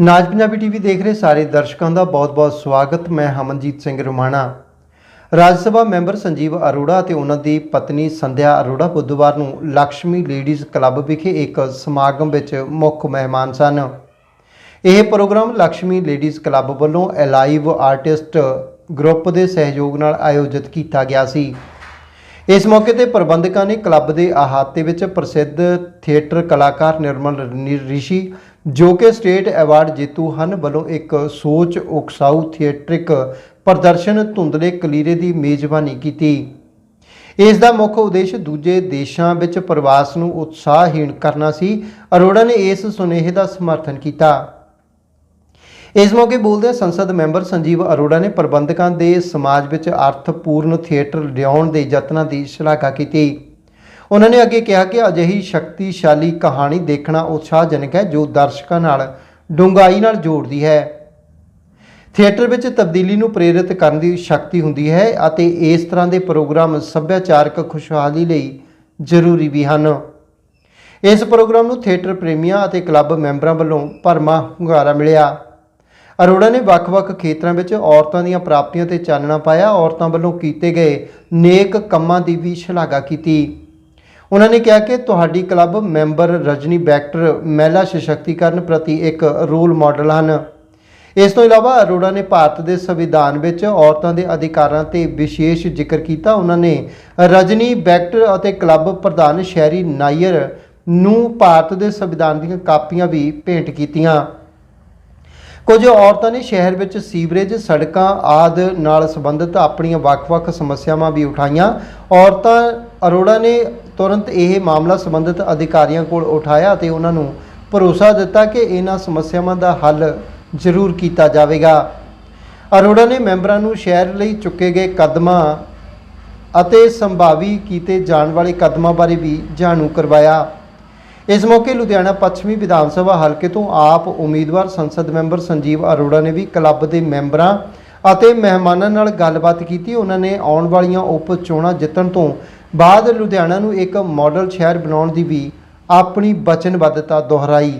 ਨਾਜ Punjabi TV ਦੇਖ ਰਹੇ ਸਾਰੇ ਦਰਸ਼ਕਾਂ ਦਾ ਬਹੁਤ-ਬਹੁਤ ਸਵਾਗਤ। ਮੈਂ ਹਮਨਜੀਤ ਸਿੰਘ ਰੁਮਾਣਾ। ਰਾਜ ਸਭਾ ਮੈਂਬਰ ਸੰਜੀਵ ਅਰੋੜਾ ਅਤੇ ਉਹਨਾਂ ਦੀ ਪਤਨੀ ਸੰਧਿਆ ਅਰੋੜਾ ਬੁੱਧਵਾਰ ਨੂੰ ਲక్ష్ਮੀ ਲੇਡੀਜ਼ ਕਲੱਬ ਵਿਖੇ ਇੱਕ ਸਮਾਗਮ ਵਿੱਚ ਮੁੱਖ ਮਹਿਮਾਨ ਸਨ। ਇਹ ਪ੍ਰੋਗਰਾਮ ਲక్ష్ਮੀ ਲੇਡੀਜ਼ ਕਲੱਬ ਵੱਲੋਂ ਐਲਾਈਵ ਆਰਟਿਸਟ ਗਰੁੱਪ ਦੇ ਸਹਿਯੋਗ ਨਾਲ ਆਯੋਜਿਤ ਕੀਤਾ ਗਿਆ ਸੀ। ਇਸ ਮੌਕੇ ਤੇ ਪ੍ਰਬੰਧਕਾਂ ਨੇ ਕਲੱਬ ਦੇ ਅਹਾਤੇ ਵਿੱਚ ਪ੍ਰਸਿੱਧ ਥੀਏਟਰ ਕਲਾਕਾਰ ਨਿਰਮਲ ਰਿਸ਼ੀ, ਜੋ ਕਿ ਸਟੇਟ ਐਵਾਰਡ ਜੇਤੂ ਹਨ, ਵੱਲੋਂ ਇੱਕ ਸੋਚ ਉਕਸਾਊ ਥੀਏਟਰਿਕ ਪ੍ਰਦਰਸ਼ਨ ਧੁੰਦਲੇ ਕਲੀਰੇ ਦੀ ਮੇਜ਼ਬਾਨੀ ਕੀਤੀ। ਇਸ ਦਾ ਮੁੱਖ ਉਦੇਸ਼ ਦੂਜੇ ਦੇਸ਼ਾਂ ਵਿੱਚ ਪ੍ਰਵਾਸ ਨੂੰ ਉਤਸ਼ਾਹਹੀਣ ਕਰਨਾ ਸੀ। ਅਰੋੜਾ ਨੇ ਇਸ ਸੁਨੇਹੇ ਦਾ ਸਮਰਥਨ ਕੀਤਾ। ਇਸ ਮੌਕੇ ਬੋਲਦੇ ਸੰਸਦ ਮੈਂਬਰ ਸੰਜੀਵ ਅਰੋੜਾ ਨੇ ਪ੍ਰਬੰਧਕਾਂ ਦੇ ਸਮਾਜ ਵਿੱਚ ਅਰਥਪੂਰਨ ਥੀਏਟਰ ਲਿਆਉਣ ਦੇ ਯਤਨਾਂ ਦੀ ਸ਼ਲਾਘਾ ਕੀਤੀ। ਉਹਨਾਂ ਨੇ ਅੱਗੇ ਕਿਹਾ ਕਿ ਅਜਿਹੀ ਸ਼ਕਤੀਸ਼ਾਲੀ ਕਹਾਣੀ ਦੇਖਣਾ ਉਤਸ਼ਾਹਜਨਕ ਹੈ, ਜੋ ਦਰਸ਼ਕਾਂ ਨਾਲ ਡੂੰਘਾਈ ਨਾਲ ਜੋੜਦੀ ਹੈ। ਥੀਏਟਰ ਵਿੱਚ ਤਬਦੀਲੀ ਨੂੰ ਪ੍ਰੇਰਿਤ ਕਰਨ ਦੀ ਸ਼ਕਤੀ ਹੁੰਦੀ ਹੈ ਅਤੇ ਇਸ ਤਰ੍ਹਾਂ ਦੇ ਪ੍ਰੋਗਰਾਮ ਸੱਭਿਆਚਾਰਕ ਖੁਸ਼ਹਾਲੀ ਲਈ ਜ਼ਰੂਰੀ ਵੀ ਹਨ। ਇਸ ਪ੍ਰੋਗਰਾਮ ਨੂੰ ਥੀਏਟਰ ਪ੍ਰੇਮੀਆਂ ਅਤੇ ਕਲੱਬ ਮੈਂਬਰਾਂ ਵੱਲੋਂ ਭਰਮਾ ਹੁੰਗਾਰਾ ਮਿਲਿਆ। ਅਰੋੜਾ ਨੇ ਵੱਖ-ਵੱਖ ਖੇਤਰਾਂ ਵਿੱਚ ਔਰਤਾਂ ਦੀਆਂ ਪ੍ਰਾਪਤੀਆਂ ਤੇ ਚਾਨਣਾ ਪਾਇਆ। ਔਰਤਾਂ ਵੱਲੋਂ ਕੀਤੇ ਗਏ ਨੇਕ ਕੰਮਾਂ ਦੀ ਵੀ ਸ਼ਲਾਘਾ ਕੀਤੀ। ਉਹਨਾਂ ਨੇ ਕਿਹਾ ਕਿ ਤੁਹਾਡੀ ਕਲੱਬ ਮੈਂਬਰ ਰਜਨੀ ਬੈਕਟਰ ਮਹਿਲਾ ਸਸ਼ਕਤੀਕਰਨ ਪ੍ਰਤੀ ਇੱਕ ਰੋਲ ਮਾਡਲ ਹਨ। ਇਸ ਤੋਂ ਇਲਾਵਾ ਅਰੋੜਾ ਨੇ ਭਾਰਤ ਦੇ ਸੰਵਿਧਾਨ ਵਿੱਚ ਔਰਤਾਂ ਦੇ ਅਧਿਕਾਰਾਂ ਤੇ ਵਿਸ਼ੇਸ਼ ਜ਼ਿਕਰ ਕੀਤਾ। ਉਹਨਾਂ ਨੇ ਰਜਨੀ ਬੈਕਟਰ ਅਤੇ ਕਲੱਬ ਪ੍ਰਧਾਨ ਸ਼ਹਿਰੀ ਨਾਇਰ ਨੂੰ ਭਾਰਤ ਦੇ ਸੰਵਿਧਾਨ ਦੀਆਂ ਕਾਪੀਆਂ ਵੀ ਭੇਂਟ ਕੀਤੀਆਂ। ਕੁਝ ਔਰਤਾਂ ਨੇ ਸ਼ਹਿਰ ਵਿੱਚ ਸੀਵਰੇਜ, ਸੜਕਾਂ ਆਦਿ ਨਾਲ ਸੰਬੰਧਿਤ ਆਪਣੀਆਂ ਵੱਖ-ਵੱਖ ਸਮੱਸਿਆਵਾਂ ਵੀ ਉਠਾਈਆਂ। ਔਰਤਾਂ ਅਰੋੜਾ ਨੇ ਤੁਰੰਤ ਇਹ ਮਾਮਲਾ ਸੰਬੰਧਿਤ ਅਧਿਕਾਰੀਆਂ ਕੋਲ ਉਠਾਇਆ ਅਤੇ ਉਹਨਾਂ ਨੂੰ ਭਰੋਸਾ ਦਿੱਤਾ ਕਿ ਇਹਨਾਂ ਸਮੱਸਿਆਵਾਂ ਦਾ ਹੱਲ ਜ਼ਰੂਰ ਕੀਤਾ ਜਾਵੇਗਾ। ਅਰੋੜਾ ਨੇ ਮੈਂਬਰਾਂ ਨੂੰ ਸ਼ਹਿਰ ਲਈ ਚੁੱਕੇ ਗਏ ਕਦਮਾਂ ਅਤੇ ਸੰਭਾਵੀ ਕੀਤੇ ਜਾਣ ਵਾਲੇ ਕਦਮਾਂ ਬਾਰੇ ਵੀ ਜਾਣੂ ਕਰਵਾਇਆ। ਇਸ ਮੌਕੇ ਲੁਧਿਆਣਾ ਪੱਛਮੀ ਵਿਧਾਨ ਸਭਾ ਹਲਕੇ ਤੋਂ ਆਪ ਉਮੀਦਵਾਰ ਸੰਸਦ ਮੈਂਬਰ ਸੰਜੀਵ ਅਰੋੜਾ ਨੇ ਵੀ ਕਲੱਬ ਦੇ ਮੈਂਬਰਾਂ ਅਤੇ ਮਹਿਮਾਨਾਂ ਨਾਲ ਗੱਲਬਾਤ ਕੀਤੀ। ਉਹਨਾਂ ਨੇ ਆਉਣ ਵਾਲੀਆਂ ਉਪ ਚੋਣਾਂ ਜਿੱਤਣ ਤੋਂ ਬਾਅਦ ਲੁਧਿਆਣਾ ਨੂੰ ਇੱਕ ਮਾਡਲ ਸ਼ਹਿਰ ਬਣਾਉਣ ਦੀ ਵੀ ਆਪਣੀ ਵਚਨਬੱਧਤਾ ਦੁਹਰਾਈ।